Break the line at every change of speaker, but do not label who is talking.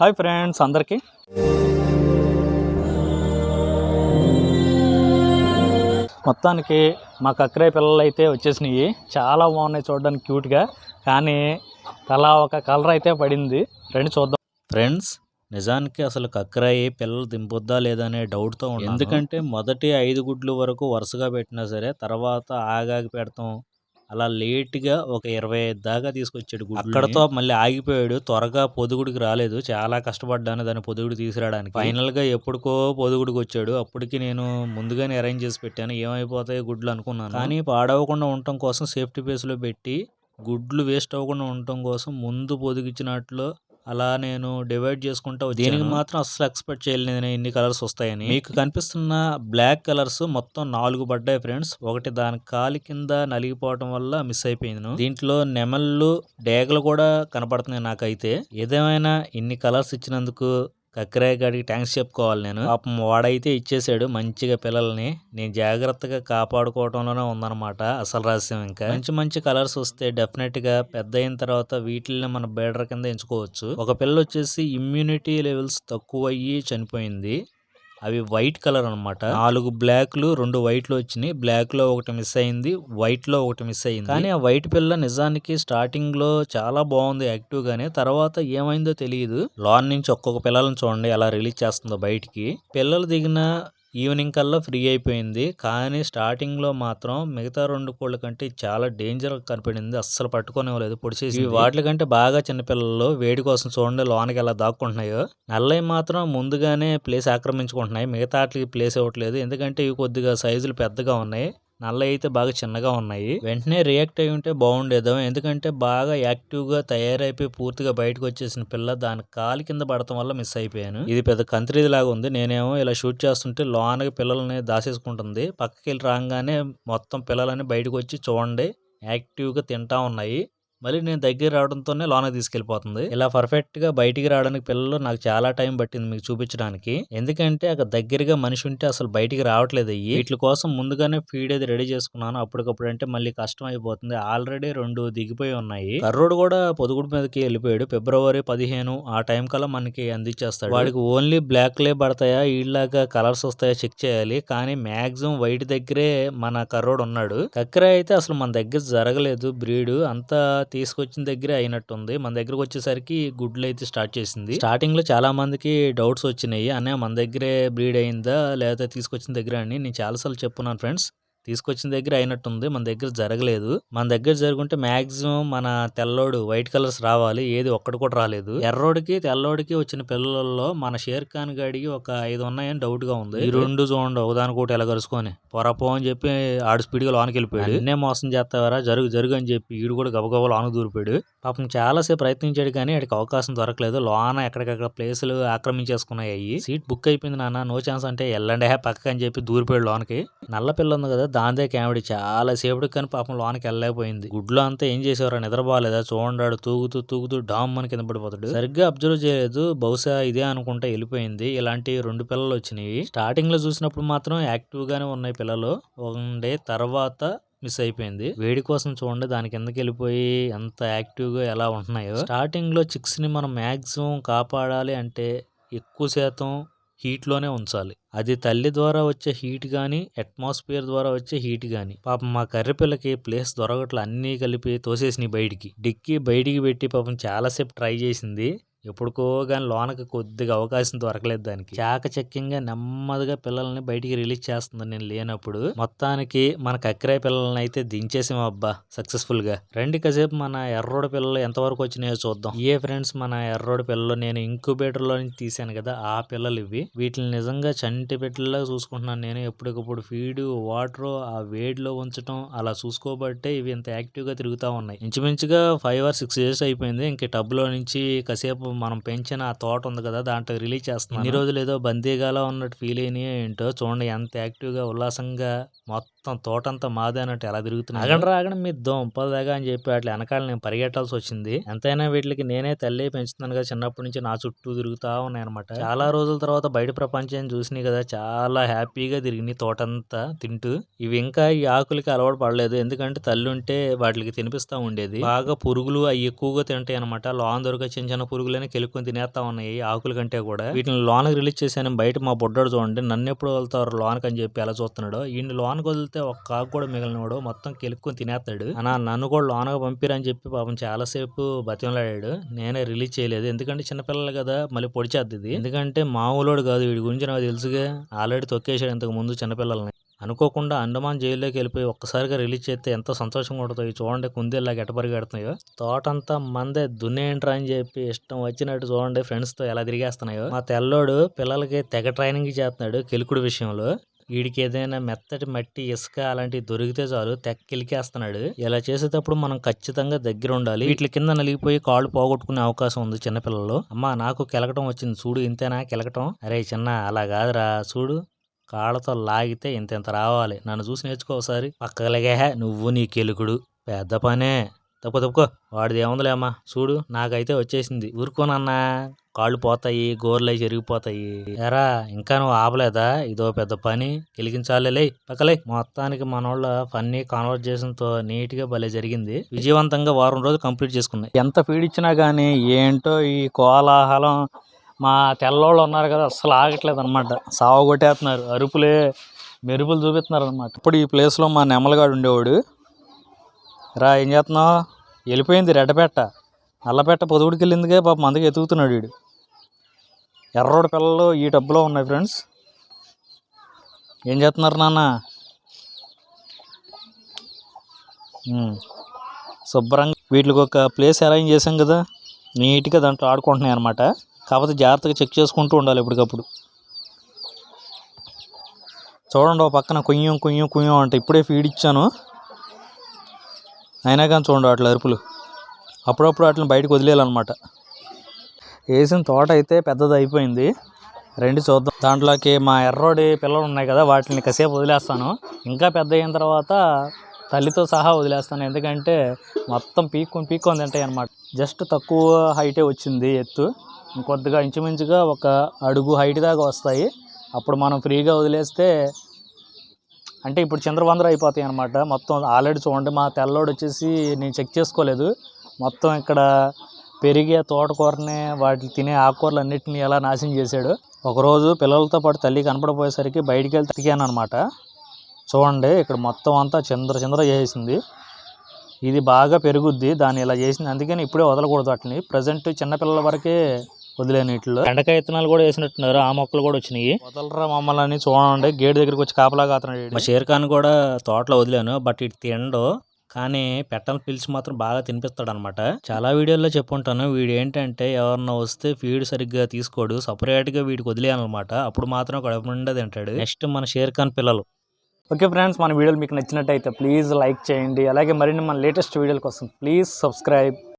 Hi friends అందరికీ. మొత్తానికి మా కక్కరాయ పిల్లలు అయితే వచ్చేసినాయి. చాలా బాగున్నాయి చూడడానికి క్యూట్గా. కానీ తలా ఒక కలర్ అయితే పడింది. రండి చూద్దాం. ఫ్రెండ్స్ నిజానికి అసలు కక్కరాయి పిల్లలు దింపొద్దా లేదా అనే డౌట్తో ఉంది ఎందుకంటే మొదటి ఐదు గుడ్లు వరకు వరుసగా పెట్టినా సరే తర్వాత ఆగాగి పెడతాం. అలా లేట్గా ఒక ఇరవై ఐదు దాకా తీసుకొచ్చాడు అక్కడతో మళ్ళీ ఆగిపోయాడు. త్వరగా పొదుగుడికి రాలేదు. చాలా కష్టపడ్డాను దాన్ని పొదుగుడు తీసుకురావడానికి. ఫైనల్గా ఎప్పటికో పొదుగుడికి వచ్చాడు. అప్పటికి నేను ముందుగానే అరేంజ్ చేసి పెట్టాను. ఏమైపోతాయి గుడ్లు అనుకున్నాను. కానీ పాడవకుండా ఉండటం కోసం సేఫ్టీ ప్లేస్లో పెట్టి గుడ్లు వేస్ట్ అవ్వకుండా ఉండటం కోసం ముందు పొదిగించినట్లు అలా నేను డివైడ్ చేసుకుంటా. దీనికి మాత్రం అస్సలు ఎక్స్పెక్ట్ చేయలేదు నేను ఇన్ని కలర్స్ వస్తాయని. మీకు కనిపిస్తున్న బ్లాక్ కలర్స్ మొత్తం నాలుగు పడ్డాయి ఫ్రెండ్స్ ఒకటి దాని కాలి కింద నలిగిపోవటం వల్ల మిస్ అయిపోయింది దీంట్లో నెమళ్ళు డేగలు కూడా కనపడుతున్నాయి నాకైతే. ఏదేమైనా ఇన్ని కలర్స్ ఇచ్చినందుకు కక్కరాయ కాడికి థ్యాంక్స్ చెప్పుకోవాలి నేను. పాపం వాడైతే ఇచ్చేసాడు మంచిగా పిల్లల్ని. నేను జాగ్రత్తగా కాపాడుకోవడంలోనే ఉందన్నమాట అసలు రహస్యం ఇంకా. మంచి మంచి కలర్స్ వస్తే డెఫినెట్గా పెద్ద అయిన తర్వాత వీటిల్ని మన బేడర్ కింద ఎంచుకోవచ్చు. ఒక పిల్ల వచ్చేసి ఇమ్యూనిటీ లెవెల్స్ తక్కువ అయ్యి చనిపోయింది. అవి వైట్ కలర్ అనమాట నాలుగు బ్లాక్లు రెండు వైట్లు వచ్చినాయి. బ్లాక్లో ఒకటి మిస్ అయింది వైట్లో ఒకటి మిస్ అయింది. కానీ ఆ వైట్ పిల్ల నిజానికి స్టార్టింగ్లో చాలా బాగుంది యాక్టివ్ గానే. తర్వాత ఏమైందో తెలియదు లాన్ నుంచి ఒక్కొక్క పిల్లలను చూడండి ఎలా రిలీజ్ చేస్తుందో బయటికి. పిల్లలు దిగిన ఈవినింగ్ కల్లా ఫ్రీ అయిపోయింది. కానీ స్టార్టింగ్లో మాత్రం మిగతా రెండు కోళ్ళ కంటే చాలా డేంజర్ కనిపడింది. అస్సలు పట్టుకోనివ్వలేదు. పొడిచేసి ఇవి వాటి కంటే బాగా చిన్నపిల్లలు వేడి కోసం చూడండి లోనకి ఎలా దాక్కుంటున్నాయో. నల్లవి మాత్రం ముందుగానే ప్లేస్ ఆక్రమించుకుంటున్నాయి. మిగతా వాటికి ప్లేస్ ఇవ్వట్లేదు. ఎందుకంటే ఇవి కొద్దిగా సైజులు పెద్దగా ఉన్నాయి. నల్ల అయితే బాగా చిన్నగా ఉన్నాయి. వెంటనే రియాక్ట్ అయి ఉంటే బాగుండేదో. ఎందుకంటే బాగా యాక్టివ్గా తయారైపోయి పూర్తిగా బయటకు వచ్చేసిన పిల్ల దాని కాలి కింద పడటం వల్ల మిస్ అయిపోయాను. ఇది పెద్ద కంత్రీది లాగా ఉంది. నేనేమో ఇలా షూట్ చేస్తుంటే లోనకి పిల్లల్ని దాసేసుకుంటుంది పక్కకి వెళ్ళి రాగానే మొత్తం పిల్లలని బయటకు వచ్చి చూడండి. యాక్టివ్గా తింటా ఉన్నాయి. మళ్ళీ నేను దగ్గర రావడంతోనే లోనకి తీసుకెళ్ళిపోతుంది ఇలా పర్ఫెక్ట్గా బయటికి రావడానికి పిల్లలు నాకు చాలా టైం పట్టింది మీకు చూపించడానికి. ఎందుకంటే అక్కడ దగ్గరగా మనిషి ఉంటే అసలు బయటికి రావట్లేదు అయ్యి. వీటి కోసం ముందుగానే ఫీడ్ అది రెడీ చేసుకున్నాను. అప్పటికప్పుడు అంటే మళ్ళీ కష్టం అయిపోతుంది. ఆల్రెడీ రెండు దిగిపోయి ఉన్నాయి. కర్రోడు కూడా పొదుగుడు మీదకి వెళ్ళిపోయాడు. ఫిబ్రవరి పదిహేను ఆ టైం కల్లా మనకి అందించేస్తాడు. వాడికి ఓన్లీ బ్లాక్ లే పడతాయా? ఈళ్ళగా కలర్స్ వస్తాయా? చెక్ చేయాలి. కానీ మాక్సిమం వైట్ దగ్గరే మన కర్రోడు ఉన్నాడు. కక్కర అయితే అసలు మన దగ్గర జరగలేదు. బ్రీడ్ అంతా తీసుకొచ్చిన దగ్గరే అయినట్టుంది. మన దగ్గరకు వచ్చేసరికి గుడ్లు అయితే స్టార్ట్ చేసింది. స్టార్టింగ్లో చాలా మందికి డౌట్స్ వచ్చినాయి. అనే మన దగ్గరే బ్రీడ్ అయిందా? లేదా తీసుకొచ్చిన దగ్గర అని. నేను చాలాసార్లు చెప్పున్నాను ఫ్రెండ్స్. తీసుకొచ్చిన దగ్గర అయినట్టుంది. మన దగ్గర జరగలేదు. మన దగ్గర జరుగుంటే మాక్సిమం మన తెల్లోడు వైట్ కలర్స్ రావాలి. ఏది ఒక్కటి కూడా రాలేదు. ఎర్రోడికి తెల్లోడికి వచ్చిన పిల్లలలో మన షేర్ ఖాన్ గాడికి ఒక ఐదు ఉన్నాయని డౌట్గా ఉంది. ఈ రెండు చూడండి. ఒకదానికోటి ఎలా కలుసుకొని పొరపో అని చెప్పి ఆడు స్పీడ్గా లోనికి వెళ్ళిపోయాడు. నిన్నే మోసం చేస్తావరా? జరుగు జరుగు అని చెప్పి ఈడు కూడా గబగబా లోనకు దూరిపోయాడు. పాపం చాలాసేపు ప్రయత్నించాడు కానీ వాడికి అవకాశం దొరకలేదు. లోన ఎక్కడికక్కడ ప్లేసులు ఆక్రమించేసుకున్నాయి. సీట్ బుక్ అయిపోయింది నాన్న. నో ఛాన్స్ అంటే ఎల్లండి హే పక్క అని చెప్పి దూరిపోయాడు లోనకి. నల్ల పిల్ల ఉంది కదా దాందే కామెడీ చాలా సేపటికి కానీ పాపం లోనకి వెళ్ళలేకపోయింది. గుడ్లో అంతా ఏం చేసేవారు? నిద్రపోలేదా? చూడండాడు తూగుతూ తూగుతూ డామ్ అని కింద పడిపోతాడు. సరిగ్గా అబ్జర్వ్ చేయలేదు. బహుశా ఇదే అనుకుంటా వెళ్ళిపోయింది. ఇలాంటి రెండు పిల్లలు వచ్చినాయి స్టార్టింగ్లో చూసినప్పుడు మాత్రం యాక్టివ్ గానే ఉన్నాయి పిల్లలు. ఉండే తర్వాత మిస్ అయిపోయింది. వేడి కోసం చూడండి దాని కిందకి వెళ్ళిపోయి ఎంత యాక్టివ్గా ఎలా ఉంటున్నాయో. స్టార్టింగ్లో చిక్స్ని మనం మాక్సిమం కాపాడాలి అంటే ఎక్కువ శాతం హీట్లోనే ఉంచాలి. అది తల్లి ద్వారా వచ్చే హీట్ కానీ అట్మాస్ఫియర్ ద్వారా వచ్చే హీట్ కానీ పాపం మా కర్రెపిల్లకి ప్లేస్ దొరకట్లు అన్నీ కలిపి తోసేసినాయి బయటికి. డిక్కీ బయటికి పెట్టి పాపం చాలాసేపు ట్రై చేసింది. ఎప్పుడుకో కానీ లోనకి కొద్దిగా అవకాశం దొరకలేదు దానికి. చాకచక్యంగా నెమ్మదిగా పిల్లల్ని బయటికి రిలీజ్ చేస్తుంది నేను లేనప్పుడు మొత్తానికి మన కక్కిరాయ పిల్లల్ని అయితే దించేసాం అబ్బా సక్సెస్ఫుల్గా. రండి కాసేపు మన ఎర్రోడి పిల్లలు ఎంతవరకు వచ్చినాయో చూద్దాం. ఏ ఫ్రెండ్స్ మన ఎర్రోడి పిల్లలు నేను ఇంక్యుబేటర్లో నుంచి తీసాను కదా ఆ పిల్లలు ఇవి. వీటిని నిజంగా చంటి పెట్టిలా చూసుకుంటున్నాను నేను. ఎప్పటికప్పుడు ఫీడ్ వాటర్ ఆ వేడిలో ఉంచడం అలా చూసుకోబట్టే ఇవి ఇంత యాక్టివ్గా తిరుగుతా ఉన్నాయి. ఇంచుమించుగా ఫైవ్ ఆర్ సిక్స్ ఇయర్స్ అయిపోయింది. ఇంక టబ్లో నుంచి కాసేపు మనం పెంచిన ఆ తోట ఉంది కదా దాంట్లో రిలీజ్ చేస్తున్నాం ఈ రోజులు ఏదో బందీగాలో ఉన్నట్టు ఫీల్ అయినాయో ఏంటో చూడండి ఎంత యాక్టివ్గా ఉల్లాసంగా మొత్తం తోటంతా మాదే అన్నట్టు ఎలా తిరుగుతున్నా ఆగండి రాగండి మీ దొంపదాగా అని చెప్పి అట్లా వెనకాల నేను పరిగెట్టాల్సి వచ్చింది. ఎంతైనా వీటికి నేనే తల్లి పెంచుతున్నాను కదా చిన్నప్పటి నుంచి నా చుట్టూ తిరుగుతా ఉన్నాయి అనమాట చాలా రోజుల తర్వాత బయట ప్రపంచాన్ని చూసినాయి కదా చాలా హ్యాపీగా తిరిగినాయి తోటంతా తింటూ. ఇవి ఇంకా ఈ ఆకులకి అలవాటు పడలేదు ఎందుకంటే తల్లి ఉంటే వాటికి తినిపిస్తా ఉండేది. బాగా పురుగులు అవి ఎక్కువగా తింటాయి అనమాట లోన్ దొరికే చిన్న చిన్న పురుగులు ఆకులని కెలుక్కొని తినేస్తా ఉన్నాయి ఆకుల కంటే కూడా. వీటిని లోనకి రిలీజ్ చేశాను. బయట మా బుడ్డోడు చూడండి నన్ను ఎప్పుడు వదులుతారు లోనకి అని చెప్పి ఎలా చూస్తున్నాడు. ఈయన లోనకి వదిలితే ఒక్క ఆకు కూడా మిగిలినవాడు మొత్తం కెలుక్కొని తినేస్తాడు. అనా నన్ను కూడా లోనకి పంపిరని చెప్పి పాపం చాలాసేపు బతిమలాడాడు. నేనే రిలీజ్ చేయలేదు. ఎందుకంటే చిన్నపిల్లలు కదా మళ్ళీ పొడిచేద్ది ఇది. ఎందుకంటే మామూలోడు కాదు వీడి గురించి నాకు తెలుసుగా. ఆల్రెడీ తొక్కేశాడు ఇంతకు ముందు చిన్నపిల్లల్ని. అనుకోకుండా అండమాన్ జైల్లోకి వెళ్ళిపోయి ఒక్కసారిగా రిలీజ్ చేస్తే ఎంత సంతోషంగా ఉంటుందో. ఇవి చూడండి కుందేలా గెటపరిగెడుతున్నాయో తోటంతా మందే దున్నేంట్రా అని చెప్పి ఇష్టం వచ్చినట్టు చూడండి ఫ్రెండ్స్తో ఎలా తిరిగేస్తున్నాయో. మా తెల్లోడు పిల్లలకి తెగ ట్రైనింగ్ చేస్తున్నాడు కెలుకుడు విషయంలో. వీడికి ఏదైనా మెత్తటి మట్టి ఇసుక అలాంటివి దొరికితే చాలు తెగ కిలికేస్తున్నాడు. ఇలా చేసేటప్పుడు మనం ఖచ్చితంగా దగ్గర ఉండాలి. వీటి కింద నలిగిపోయి కాళ్ళు పోగొట్టుకునే అవకాశం ఉంది చిన్నపిల్లలు అమ్మా నాకు కెలకటం వచ్చింది. చూడు ఇంతేనా కెలకటం? అరే చిన్న అలా కాదురా. చూడు. కాళ్ళతో లాగితే ఇంత ఇంత రావాలి. నన్ను చూసి నేర్చుకో ఒకసారి. పక్కలగే నువ్వు నీ కెలుకుడు. పెద్ద పనే. తప్పు తప్పుకో. వాడిది ఏముందిలేమ్మా చూడు నాకైతే వచ్చేసింది. ఊరుకోనన్నా కాళ్ళు పోతాయి గోర్లు చెరిగిపోతాయి. ఎరా ఇంకా నువ్వు ఆపలేదా? ఇదో పెద్ద పని. కిలికించాలే పక్కలే. మొత్తానికి మనోళ్ళ ఫన్నీ కాన్వర్జేషన్తో నీట్గా భలే జరిగింది. విజయవంతంగా వారం రోజులు కంప్లీట్ చేసుకున్నాయి. ఎంత ఫీడ్ ఇచ్చినా గానీ ఏంటో ఈ కోలాహలం. మా తెల్లోళ్ళు ఉన్నారు కదా అస్సలు ఆగట్లేదు అనమాట సావ కొట్టేస్తున్నారు అరుపులే మెరుపులు చూపిస్తున్నారు అనమాట ఇప్పుడు ఈ ప్లేస్లో మా నెమలగాడు ఉండేవాడు. రా ఏం చేస్తున్నావు? వెళ్ళిపోయింది రెడ్డపెట్ట నల్లపెట్ట పొదుగుడికి వెళ్ళిందిగా పాపం ఎతుకుతున్నాడు వీడు. ఎర్రోడు పిల్లలు ఈ డబ్బులో ఉన్నాయి ఫ్రెండ్స్. ఏం చేస్తున్నారు నాన్న? శుభ్రంగా వీటికి ఒక ప్లేస్ అరేంజ్ చేసాం కదా. నీట్గా దాంట్లో ఆడుకుంటున్నాయి అనమాట కాకపోతే జాగ్రత్తగా చెక్ చేసుకుంటూ ఉండాలి ఎప్పటికప్పుడు. చూడండి ఓ పక్కన కుయ్యం కుయ్యం కుయ్యం అంటే ఇప్పుడే ఫీడ్ ఇచ్చాను. అయినా కానీ చూడండి వాటి అరుపులు. అప్పుడప్పుడు వాటిని బయటకు వదిలేయాలన్నమాట. వేసిన తోట అయితే పెద్దది అయిపోయింది. రెండు చూద్దాం. దాంట్లోకి మా ఎర్రోడి పిల్లలు ఉన్నాయి కదా వాటిని కాసేపు వదిలేస్తాను. ఇంకా పెద్ద అయిన తర్వాత తల్లితో సహా వదిలేస్తాను. ఎందుకంటే మొత్తం పీక్కొని పీక్కొని తింటాయి అన్నమాట. జస్ట్ తక్కువ హైటే వచ్చింది ఎత్తు. ఇంకొద్దిగా ఇంచుమించుగా ఒక అడుగు హైట్ దాకా వస్తాయి. అప్పుడు మనం ఫ్రీగా వదిలేస్తే అంటే ఇప్పుడు చంద్రవందర అయిపోతాయి అనమాట మొత్తం ఆల్రెడీ చూడండి మా తెల్లోడు వచ్చేసి నేను చెక్ చేసుకోలేదు. మొత్తం ఇక్కడ పెరిగే తోటకూరని వాటిని తినే ఆకుకూరలు అన్నింటినీ ఎలా నాశనం చేశాడు. ఒకరోజు పిల్లలతో పాటు తల్లి కనపడిపోయేసరికి బయటికి వెళ్ళి తిరిగాను అనమాట చూడండి ఇక్కడ మొత్తం అంతా చిందర చిందర చేసింది. ఇది బాగా పెరుగుద్ది. దాన్ని ఇలా చేసింది. అందుకని ఇప్పుడే వదలకూడదు వాటిని. ప్రజెంట్ చిన్నపిల్లల వరకే వదిలేని వీటిలో బెండకాయ విత్తనాలు కూడా వేసినట్టున్నారు. ఆ మొక్కలు కూడా వచ్చినాయి. వదలరా మమ్మల్ని. చూడండి. గేట్ దగ్గరికి వచ్చి కాపలా కాతున్నాడు మా షేర్ ఖాన్ కూడా తోటలో వదిలాను. బట్ ఇటు తిండో. కానీ పెట్టని పిలిచి మాత్రం బాగా తినిపిస్తాడు అనమాట చాలా వీడియోల్లో చెప్పుంటాను. వీడు ఏంటంటే ఎవరన్నా వస్తే ఫీడ్ సరిగ్గా తీసుకోడు. సపరేట్గా వీడికి వదిలేయాలన్నమాట. అప్పుడు మాత్రం కడుపు నిండా తింటాడు. నెక్స్ట్ మన షేర్ ఖాన్ పిల్లలు. ఓకే ఫ్రెండ్స్ మన వీడియోలు మీకు నచ్చినట్టయితే ప్లీజ్ లైక్ చేయండి. అలాగే మరిన్ని మన లేటెస్ట్ వీడియోల కోసం ప్లీజ్ సబ్స్క్రైబ్